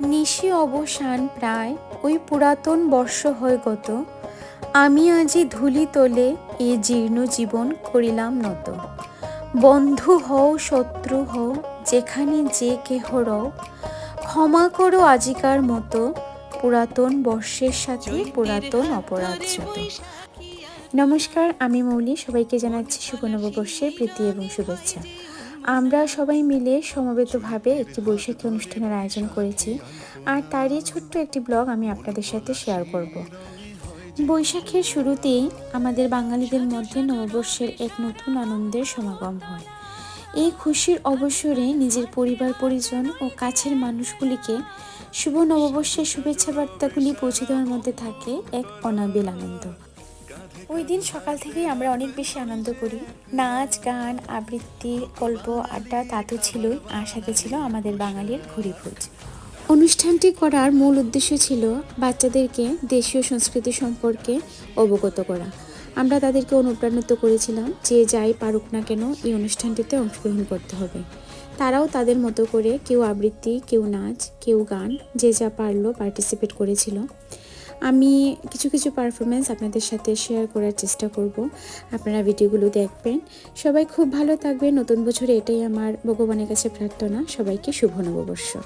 নিশি অবসান প্রায় ওই পুরাতন বর্ষ হয়ে গত। আমি আজি ধুলি তোলে এ জীর্ণ জীবন করিলাম নত। বন্ধু হও শত্রু হও যেখানে যে কেহ রও ক্ষমা করো আজিকার মতো পুরাতন বর্ষের সাথে পুরাতন অপরাধ নমস্কার আমি মৌলি সবাইকে জানাচ্ছি শুভ নববর্ষের প্রীতি এবং শুভেচ্ছা। আমরা সবাই মিলে সমবেতভাবে একটি বৈশাখী অনুষ্ঠানের আয়োজন করেছি, আর তারই ছোট্ট একটি ব্লগ আমি আপনাদের সাথে শেয়ার করব। বৈশাখের শুরুতেই আমাদের বাঙালিদের মধ্যে নববর্ষের এক নতুন আনন্দের সমাগম হয়। এই খুশির অবসরে নিজের পরিবার, পরিজন ও কাছের মানুষগুলিকে শুভ নববর্ষের শুভেচ্ছা বার্তাগুলি পৌঁছে দেওয়ার মধ্যে থাকে এক অনাবিল আনন্দ। ওই দিন সকাল থেকেই আমরা অনেক বেশি আনন্দ করি। নাচ, গান, আবৃত্তি, গল্প, আড্ডা, তা তো ছিলই। আর সাথে ছিল আমাদের বাঙালির ঘুরিভোজ অনুষ্ঠানটি করার মূল উদ্দেশ্য ছিল বাচ্চাদেরকে দেশীয় সংস্কৃতি সম্পর্কে অবগত করা। আমরা তাদেরকে অনুপ্রাণিত করেছিলাম যে যাই পারুক না কেন এই অনুষ্ঠানটিতে অংশগ্রহণ করতে হবে। তারাও তাদের মতো করে কেউ আবৃত্তি, কেউ নাচ, কেউ গান, যে যা পারল পার্টিসিপেট করেছিল। আমি কিছু কিছু পারফরমেন্স আপনাদের সাথে শেয়ার করার চেষ্টা করব। আপনারা ভিডিওগুলো দেখবেন। সবাই খুব ভালো থাকবেন। নতুন বছরে এটাই আমার ভগবানের কাছে প্রার্থনা। সবাইকে শুভ নববর্ষ।